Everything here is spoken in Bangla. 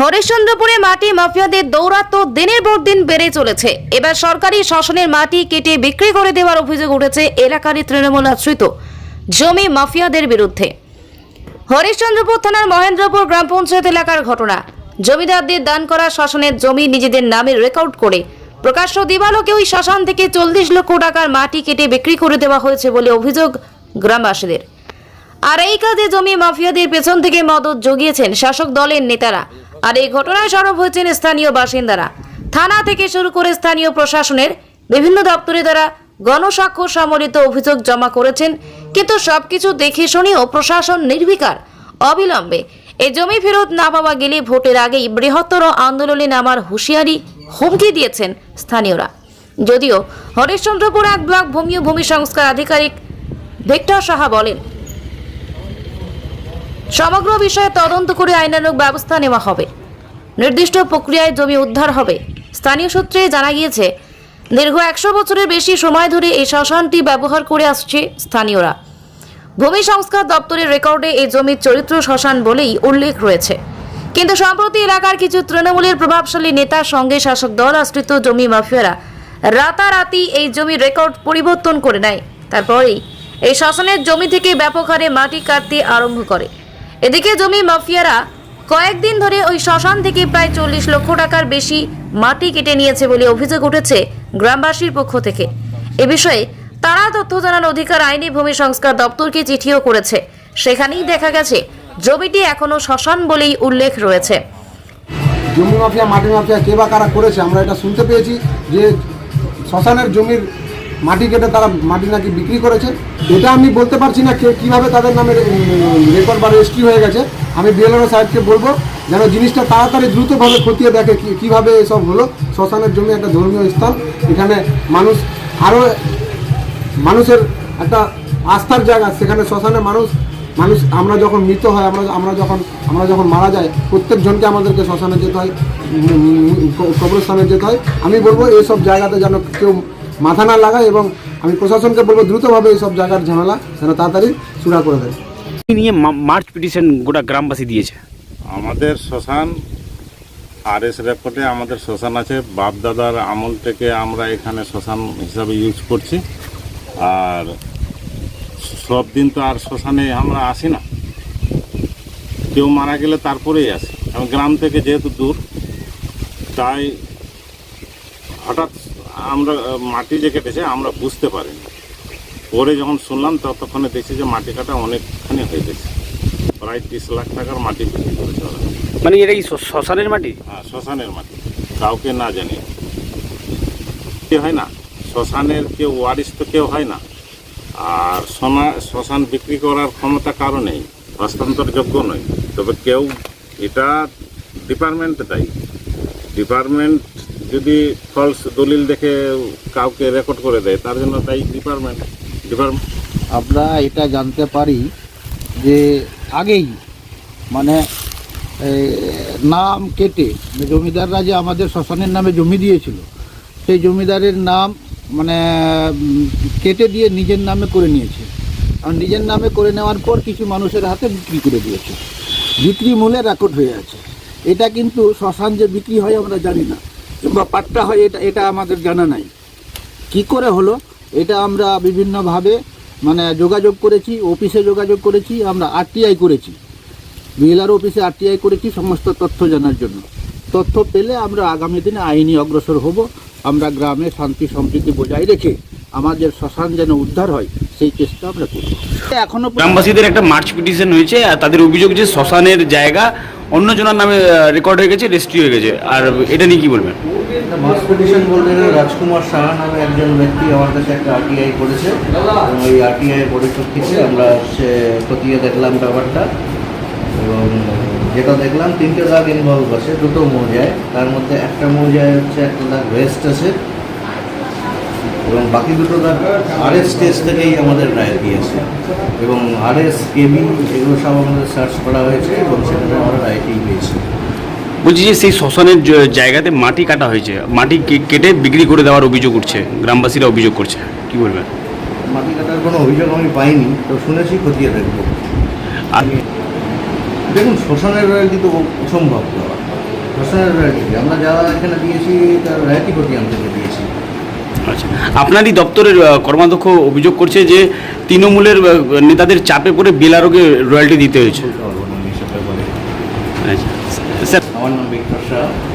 হরিশ্চন্দ্রপুরে মাটি মাফিয়াদের দৌরাত্ম দিনের পর দিন বেড়ে চলেছে। এবার সরকারি শাসনের মাটি কেটে বিক্রি করে দেওয়ার অভিযোগ উঠেছে এলাকারই তৃণমূল আশ্রিত জমি মাফিয়াদের বিরুদ্ধে। হরিশ্চন্দ্রপুর থানার মহেন্দ্রপুর গ্রাম পঞ্চায়েত এলাকার ঘটনা। জমিদারদের দান করা শাসনের জমি নিজেদের নামে রেকর্ড করে প্রকাশ্য দিবালোকে ওই শ্মশান থেকে চল্লিশ লক্ষ টাকার মাটি কেটে বিক্রি করে দেওয়া হয়েছে বলে অভিযোগ গ্রামবাসীদের। আর এই কাজে জমি মাফিয়াদের পেছন থেকে মদত জগিয়েছেন শাসক দলের নেতারা। আর এই ঘটনায় সরব হয়েছেন স্থানীয় বাসিন্দারা। থানা থেকে শুরু করে স্থানীয় প্রশাসনের বিভিন্ন দপ্তরে দ্বারা গণস্বাক্ষর সম্বলিত অভিযোগ জমা করেছেন। কিন্তু সবকিছু দেখে শুনেও প্রশাসন নির্বিকার, অবিলম্বে। এই জমি ফেরত না পাওয়া গেলে ভোটের আগেই বৃহত্তর আন্দোলনে নামার হুঁশিয়ারি হুমকি দিয়েছেন স্থানীয়রা। যদিও হরিশ্চন্দ্রপুর এক ব্লক ভূমি ও ভূমি সংস্কার আধিকারিক ভিক্টর সাহা বলেন সমগ্র বিষয়ে তদন্ত করে আইনানুগ ব্যবস্থা নেওয়া হবে। নির্দিষ্ট প্রক্রিয়ায় জমি উদ্ধার হবে। স্থানীয় সূত্রে জানা গিয়েছে, দীর্ঘ একশো বছরের বেশি সময় ধরে এই শ্মশানটি ব্যবহার করে আসছে স্থানীয়রা। ভূমি সংস্কার দপ্তরের রেকর্ডে এই জমির চরিত্র শ্মশান বলেই উল্লেখ রয়েছে। কিন্তু সম্প্রতি এলাকার কিছু তৃণমূলের প্রভাবশালী নেতার সঙ্গে শাসক দল আশ্রিত জমি মাফিয়ারা রাতারাতি এই জমির রেকর্ড পরিবর্তন করে নেয়। তারপরেই এই শ্মশানের জমি থেকে ব্যাপক হারে মাটি কাটতে আরম্ভ করে। এদিকে জমি মাফিয়ারা কয়েকদিন ধরে ওই শ্মশান থেকে প্রায় চল্লিশ লক্ষ টাকার বেশি মাটি কেটে নিয়েছে বলে অভিযোগ উঠেছে গ্রামবাসীর পক্ষ থেকে। এ বিষয়ে তারা তথ্য জানার অধিকার আইনি ভূমি সংস্কার দপ্তরকে চিঠিও করেছে। সেখানেই দেখা গেছে, জমিটি এখনও শ্মশান বলেই উল্লেখ রয়েছে। জমি মাফিয়া, মাটি মাফিয়া কে বা কারা করেছে আমরা এটা শুনতে পেয়েছি যে শ্মশানের জমির মাটি কেটে তারা মাটি নাকি বিক্রি করেছে? এটা আমি বলতে পারছি না কীভাবে তাদের নামে রেকর্ড বা রেজিস্ট্রি হয়ে গেছে। আমি বিএলআর সাহেবকে বলব যেন জিনিসটা তাড়াতাড়ি দ্রুতভাবে খতিয়ে দেখে কীভাবে এসব হলো। শ্মশানের জমি একটা ধর্মীয় স্থান। এখানে মানুষ আরও মানুষের একটা আস্থার জায়গা। সেখানে শ্মশানে মানুষ মানুষ আমরা যখন মৃত হয়, আমরা আমরা যখন আমরা যখন মারা যাই, প্রত্যেকজনকে আমাদেরকে শ্মশানে যেতে হয় কবরস্থানে যেতে হয়। আমি বলব এইসব জায়গাতে যেন কেউ মাথা না লাগায় এবং আমি প্রশাসনকে বলব দ্রুতভাবে এইসব জায়গার ঝামেলা যেন তাড়াতাড়ি চূড়া করে দেয়। এই নিয়ে মা- মার্চ পিটিশন গোটা গ্রামবাসী দিয়েছে? আমাদের শ্মশান আর এস রেকর্ডে আমাদের শ্মশান আছে। বাপ দাদার আমল থেকে আমরা এখানে শ্মশান হিসাবে ইউজ করছি। আর সব দিন তো আর শ্মশানে আমরা আসি না। কেউ মারা গেলে তারপরেই আসি। এবং গ্রাম থেকে যেহেতু দূর তাই হঠাৎ আমরা মাটি যে কেটেছে আমরা বুঝতে পারিনি। পরে যখন শুনলাম ততক্ষণে দেখছি যে মাটি কাটা অনেকখানি হয়ে গেছে। প্রায় তিরিশ লাখ টাকার মাটি বিক্রি করেছে ওরা মানে এটা কি শ্মশানের মাটি? হ্যাঁ শ্মশানের মাটি। কাউকে না জানি। কি হয় না? শ্মশানের কেউ ওয়ারিস তো কেউ হয় না। আর সোনা শ্মশান বিক্রি করার ক্ষমতা কারও নেই হস্তান্তরযোগ্য নয়। তবে কেউ এটা ডিপার্টমেন্ট দায়ী। ডিপার্টমেন্ট যদি ফলস দলিল দেখে কাউকে রেকর্ড করে দেয়, তার জন্য দায়ী ডিপার্টমেন্ট ডিপার্টমেন্ট আমরা এটা জানতে পারি যে আগেই মানে নাম কেটে জমিদাররা যে আমাদের শ্মশানের নামে জমি দিয়েছিল, সেই জমিদারের নাম মানে কেটে দিয়ে নিজের নামে করে নিয়েছে। আর নিজের নামে করে নেওয়ার পর কিছু মানুষের হাতে বিক্রি করে দিয়েছে। বিক্রি মূল্যে রেকর্ড হয়ে আছে। এটা কিন্তু শ্মশান যে বিক্রি হয় আমরা জানি না। কিংবা পাট্টা হয়, এটা এটা আমাদের জানা নাই। কি করে হলো? এটা আমরা বিভিন্নভাবে মানে যোগাযোগ করেছি, অফিসে যোগাযোগ করেছি, আমরা আরটিআই করেছি। বিএলআর অফিসে আরটিআই করেছি, সমস্ত তথ্য জানার জন্য। তথ্য পেলে আমরা আগামী দিনে আইনি অগ্রসর হব। আমরা গ্রামে শান্তি সম্প্রীতি বজায় রেখে আমাদের শ্মশান যেন উদ্ধার হয়, সেই চেষ্টা আমরা করব। এখনও পর্যন্ত- গ্রামবাসীদের একটা মার্চ পিটিশন হয়েছে, আর তাদের অভিযোগ যে শ্মশানের জায়গা অন্যজনের নামে রেকর্ড হয়ে গেছে রেজিস্ট্রি হয়ে গেছে। আর এটা নিয়ে কি বলবেন? মাস পিটিশন বলতে রাজকুমার সাহা নামে একজন ব্যক্তি আমার কাছে একটা আরটিআই করেছে। এবং ওই আরটিআই পরিপ্রেক্ষিতে আমরা সে খতিয়ে দেখলাম ব্যাপারটা। এবং যেটা দেখলাম, তিনটে দাগ ইনভলভ আছে, দুটো মৌজায়। তার মধ্যে একটা মৌজায় হচ্ছে একটা দাগ ওয়েস্ট আছে। এবং বাকি দুটো দাগ আরএস স্টেজ থেকেই আমাদের রায় দিয়েছে। এবং আরএস কেবি এগুলো সব আমাদের সার্চ করা হয়েছে এবং সেখানে আমরা রায়টি পেয়েছি। বলছি যে সেই শ্মশানের জায়গাতে মাটি কাটা হয়েছে। মাটি কেটে বিক্রি করে দেওয়ার অভিযোগ উঠছে। গ্রামবাসীরা অভিযোগ করছে। কি বলবেন? মাটি কাটার কোনো অভিযোগ আমি পাইনি তো শুনেছি খতিয়ে দেখব। আর দেখুন শ্মশানের রয়্যালটি তো অসম্ভব। শ্মশানের রয়্যালটি আমরা যারা এখানে দিয়েছি তার রয়্যালটি খতিয়ান থেকে দিয়েছি। আচ্ছা আপনারই দপ্তরের কর্মাধ্যক্ষ অভিযোগ করছে যে তৃণমূলের নেতাদের চাপে পড়ে বেলারোগে রয়্যালটি দিতে হয়েছে। আমি আচ্ছা। আমার নাম বিক্রম শাহ